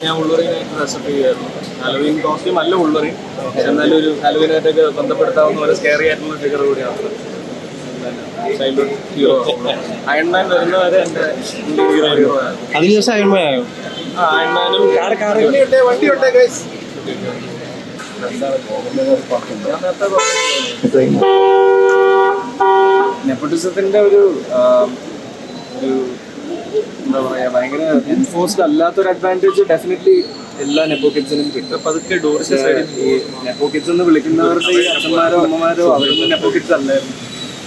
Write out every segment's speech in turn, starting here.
ഞാൻ ഉള്ളൂറിനായിട്ട് റെസിപ്പി ചെയ്യുമായിരുന്നു ഹലോവീൻ കോസ്റ്റ്യൂം അല്ല ഉള്ളൂറിൻ എന്നാലും ഒരു ഹലോവീനായിട്ടൊക്കെ ബന്ധപ്പെടുത്താവുന്ന ഒരു സ്കെയറി ആയിട്ടുള്ള ഫിഗർ കൂടിയാണ് ചൈൽഡ്ഹുഡ് ഹീറോ അയൺമാൻ വരുന്നവരെ എന്റെ ഹീറോ ഹീറോ അതിന് ആ അയൺമാനും പറഞ്ഞു. നെപ്പോട്ടിസത്തിന്റെ ഒരു ഭയങ്കര എൻഫോഴ്സ്ഡ് അല്ലാത്തൊരു അഡ്വാന്റേജ് ഡെഫിനറ്റ്ലി എല്ലാ നെപ്പോ കിഡ്സിനും കിട്ടും. പതുക്കെ ഡോർസ് ഈ നെപ്പോ കിഡ്സ് എന്ന് വിളിക്കുന്നവരുടെ ഈ അച്ഛന്മാരോ അമ്മമാരോ അവരൊന്നും നെപ്പോ കിഡ്സ് അല്ലായിരുന്നു.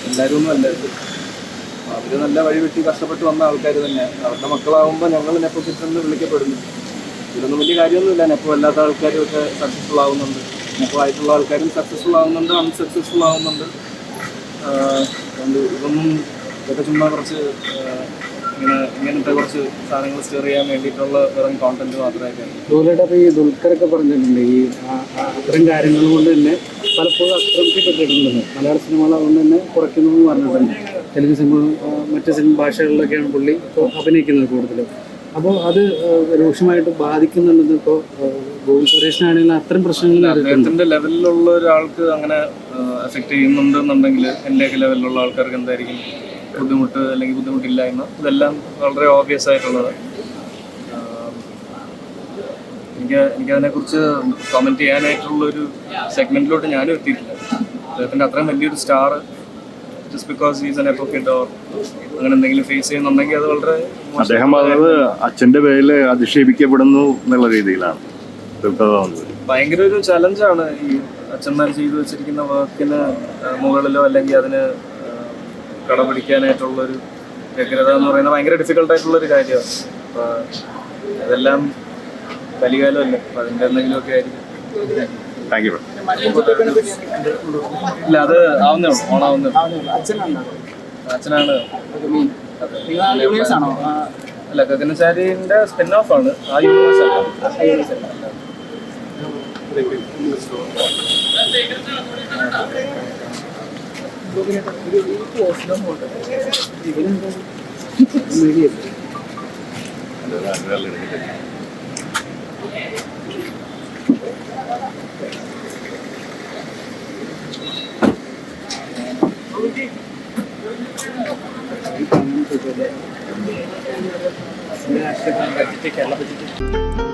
എല്ലാവരും ഒന്നും അല്ലായിരുന്നു. അവർ നല്ല വഴി വെട്ടി കഷ്ടപ്പെട്ട് വന്ന ആൾക്കാർ തന്നെ. അവരുടെ മക്കളാവുമ്പോൾ ഞങ്ങൾ നെപ്പോ കിഡ്സ് എന്ന് വിളിക്കപ്പെടുന്നു. ഇതൊന്നും വലിയ കാര്യമൊന്നുമില്ല. നെപ്പോ അല്ലാത്ത ആൾക്കാരും ഒക്കെ സക്സസ്ഫുൾ ആവുന്നുണ്ട്. നെപ്പോ ആയിട്ടുള്ള ആൾക്കാരും സക്സസ്ഫുൾ ആവുന്നുണ്ട് അൺസക്സസ്ഫുൾ ആവുന്നുണ്ട്. ഇതൊന്നും ഇതൊക്കെ ചുമ്മാ കുറച്ച് ഇങ്ങനെ ഇങ്ങനത്തെ കുറച്ച് സാധനങ്ങൾ സ്റ്റെയർ ചെയ്യാൻ വേണ്ടിയിട്ടുള്ള വെറും കോണ്ടന്റ് മാത്രമായിട്ടാണ്. അപ്പോൾ ഈ ദുൽഖറൊക്കെ പറഞ്ഞിട്ടുണ്ട്. ഈ അത്തരം കാര്യങ്ങൾ കൊണ്ട് തന്നെ പലപ്പോഴും അക്രമിക്കപ്പെട്ടിട്ടുണ്ട് മലയാള സിനിമകൾ അതുകൊണ്ട് തന്നെ കുറയ്ക്കുന്നു എന്ന് പറഞ്ഞിട്ടുണ്ട്. തെലുങ്ക് സിനിമ മറ്റ് സിനിമ ഭാഷകളിലൊക്കെയാണ് പുള്ളി ഇപ്പോൾ അഭിനയിക്കുന്നത് കൂടുതലും. അപ്പോൾ അത് രൂക്ഷമായിട്ട് ബാധിക്കുന്നുണ്ടെന്ന് ഇപ്പോൾ ഗോവിന്ദ് സുരേഷിനാണെങ്കിലും അത്തരം പ്രശ്നങ്ങൾ അദ്ദേഹത്തിന്റെ ലെവലിലുള്ള ഒരാൾക്ക് അങ്ങനെ എഫക്ട് ചെയ്യുന്നുണ്ടെന്നുണ്ടെങ്കിൽ എന്റെയൊക്കെ ലെവലിലുള്ള ആൾക്കാർക്ക് എന്തായിരിക്കും? ബുദ്ധിമുട്ട് അല്ലെങ്കിൽ ബുദ്ധിമുട്ടില്ലായ്മ ഇതെല്ലാം വളരെ ഓബിയസ് ആയിട്ടുള്ളത്. എനിക്ക് എനിക്കതിനെക്കുറിച്ച് കമന്റ് ചെയ്യാനായിട്ടുള്ള ഒരു സെഗ്മെന്റിലോട്ട് ഞാനും എത്തിയിട്ടില്ല. അദ്ദേഹത്തിന്റെ അത്രയും വലിയൊരു star just because is an എപ്പോക്കിഡ് or അങ്ങനെ എന്തെങ്കിലും ഫേസ് ചെയ്യുന്നുണ്ടെങ്കിൽ അത് വളരെ അദ്ദേഹം പറഞ്ഞത് അച്ഛന്റെ പേരിൽ അധിക്ഷേപിക്കപ്പെടുന്നു എന്നുള്ള രീതിയിലാണ്. ഭയങ്കര ഒരു ചലഞ്ചാണ് ഈ അച്ഛന്മാർ ചെയ്തു വെച്ചിരിക്കുന്ന വർക്കിന് മുകളിലോ അല്ലെങ്കിൽ അതിന് കടപിടിക്കാനായിട്ടുള്ള ഒരു വ്യഗ്രത എന്ന് പറയുന്നത് ഭയങ്കര ഡിഫിക്കൽട്ടായിട്ടുള്ള ഒരു കാര്യമാണ്. അപ്പൊ അതെല്ലാം കലികാലമല്ല? അപ്പൊ അതിന്റെ എന്തെങ്കിലുമൊക്കെ ആയിരിക്കും. താങ്ക് യു ഇല്ല അത് ആവുന്നേ ഉള്ളൂ. ഓണാവുന്നേ ഉള്ളൂ. അച്ഛനാണ്. അല്ല ഗഗനചാരിന്റെ സ്പിൻ ഓഫ് ആണ്? ആ യൂണിവേഴ്സ് അല്ല. കേരള ബഡ്ജറ്റ്